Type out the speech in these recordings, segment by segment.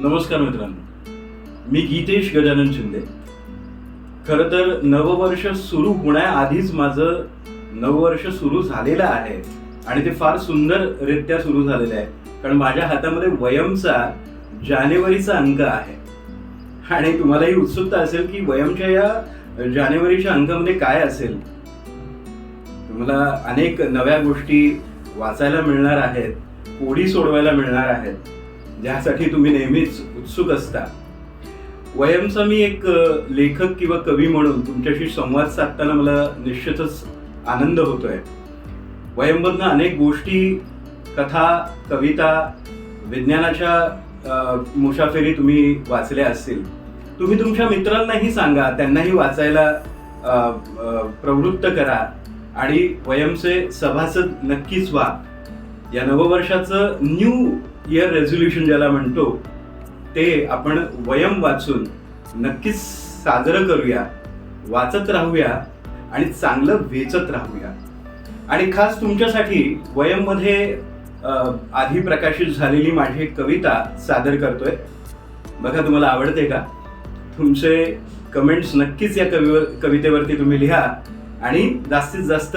नमस्कार मित्रांनो. मी गीतेश गजानन शिंदे. खरं तर नववर्ष सुरू होण्याआधीच माझं नववर्ष सुरू झालेलं आहे आणि ते फार सुंदररित्या सुरू झालेलं आहे. कारण माझ्या हातामध्ये वयमचा जानेवारीचा अंक आहे. आणि तुम्हालाही उत्सुकता असेल की वयमच्या या जानेवारीच्या अंकामध्ये काय असेल? तुम्हाला अनेक नव्या गोष्टी वाचायला मिळणार आहेत कोडी सोडवायला मिळणार आहेत. ज्यासाठी तुम्ही नेहमीच उत्सुक असता. वयमचा मी एक लेखक किंवा कवी म्हणून तुमच्याशी संवाद साधताना मला निश्चितच आनंद होतोय. वयमधनं अनेक गोष्टी कथा कविता विज्ञानाच्या मुसाफेरी तुम्ही वाचल्या असतील. तुम्ही तुमच्या मित्रांनाही सांगा त्यांनाही वाचायला प्रवृत्त करा आणि वयमचे सभासद नक्कीच व्हा. या नववर्षाचं न्यू इयर रेझोल्युशन ज्याला म्हणतो ते आपण वयम वाचून नक्कीच साजरं करूया वाचत राहूया आणि चांगलं वेचत राहूया. आणि खास तुमच्यासाठी वयममध्ये आधी प्रकाशित झालेली माझी एक कविता सादर करतोय. बघा तुम्हाला आवडते का? तुमचे कमेंट्स नक्कीच या कविवर कवितेवरती तुम्ही लिहा आणि जास्तीत जास्त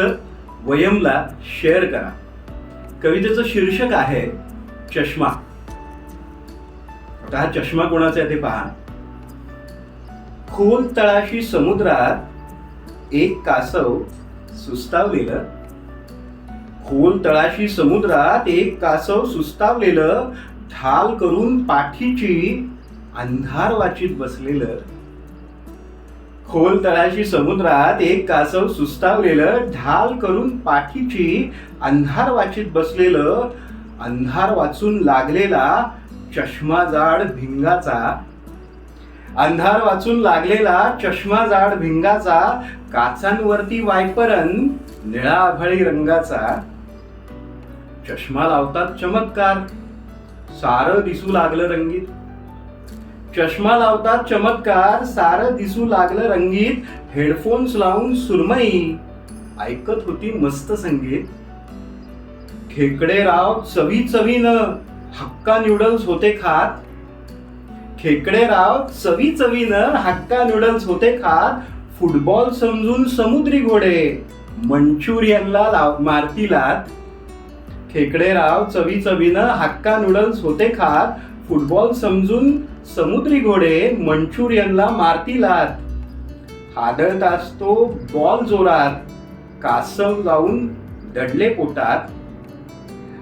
वयमला शेअर करा. कवितेचं शीर्षक आहे चष्मा. आता हा चष्मा कोणाचा आहे ते पहा. खोल तळाशी समुद्रात एक कासव सुस्तावलेलं. खोल तळाशी समुद्रात एक कासव सुस्तावलेलं. ढाल करून पाठीची अंधार वाचित बसलेलं. खोल तळाशी समुद्रात एक कासव सुस्तावलेलं ढाल करून पाठीची अंधार वाचित बसलेलं अंधार वाचून लागलेला चष्मा जाड भिंगाचा. अंधार वाचून लागलेला चष्मा जाड भिंगाचा काचांवरती वायपरन निळा आभाळी रंगाचा. चष्मा लावतात चमत्कार. सारं दिसू लागलं रंगीत. चष्मा लावतात चमत्कार सारं दिसू लागलं रंगीत हेडफोन्स लावून सुरमई. ऐकत होती मस्त संगीत. खेकडे राव चवी चवीनं हक्का न्यूडल्स होते खात. खेकडे राव चवी चवीनं हक्का नूडल्स होते खात. फुटबॉल समजून समुद्री घोडे मंचुरियनला लाव मारतीलात. खेकडे राव चवी चवीनं हक्का नूडल्स होते खात. फुटबॉल समजून समुद्री घोडे मंचुरियनला मारतीलात. हादळत असतो बॉल जोरात कासव जाऊन दडले पोटात.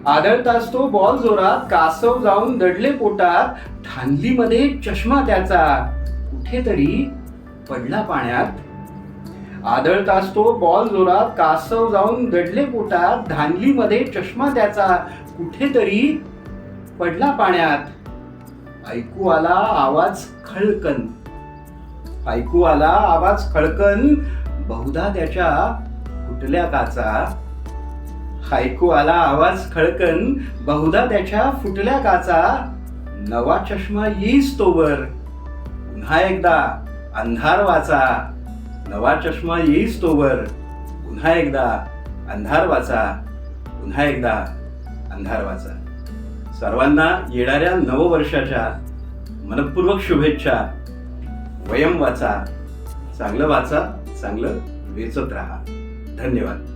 आदळत असतो बॉल जोरात कासव जाऊन दडले पोटात. धांदलीमध्ये चष्मा त्याचा कुठेतरी पडला पाण्यात. आदळत असतो बॉल जोरात कासव जाऊन दडले पोटात. धांदलीमध्ये चष्मा त्याचा कुठेतरी पडला पाण्यात. ऐकू आला आवाज खळकन. ऐकू आला आवाज खळकन बहुधा त्याच्या फुटल्या काचा? ऐकू आला आवाज खळकन बहुधा त्याच्या फुटल्या काचा? नवा चष्मा येईस तोवर पुन्हा एकदा अंधार वाचा. नवा चष्मा येईस तोवर पुन्हा एकदा अंधार वाचा. पुन्हा एकदा अंधार वाचा. सर्वांना येणाऱ्या नववर्षाच्या मनपूर्वक शुभेच्छा. वयम वाचा. चांगलं वाचा चांगलं वेचत राहा. धन्यवाद.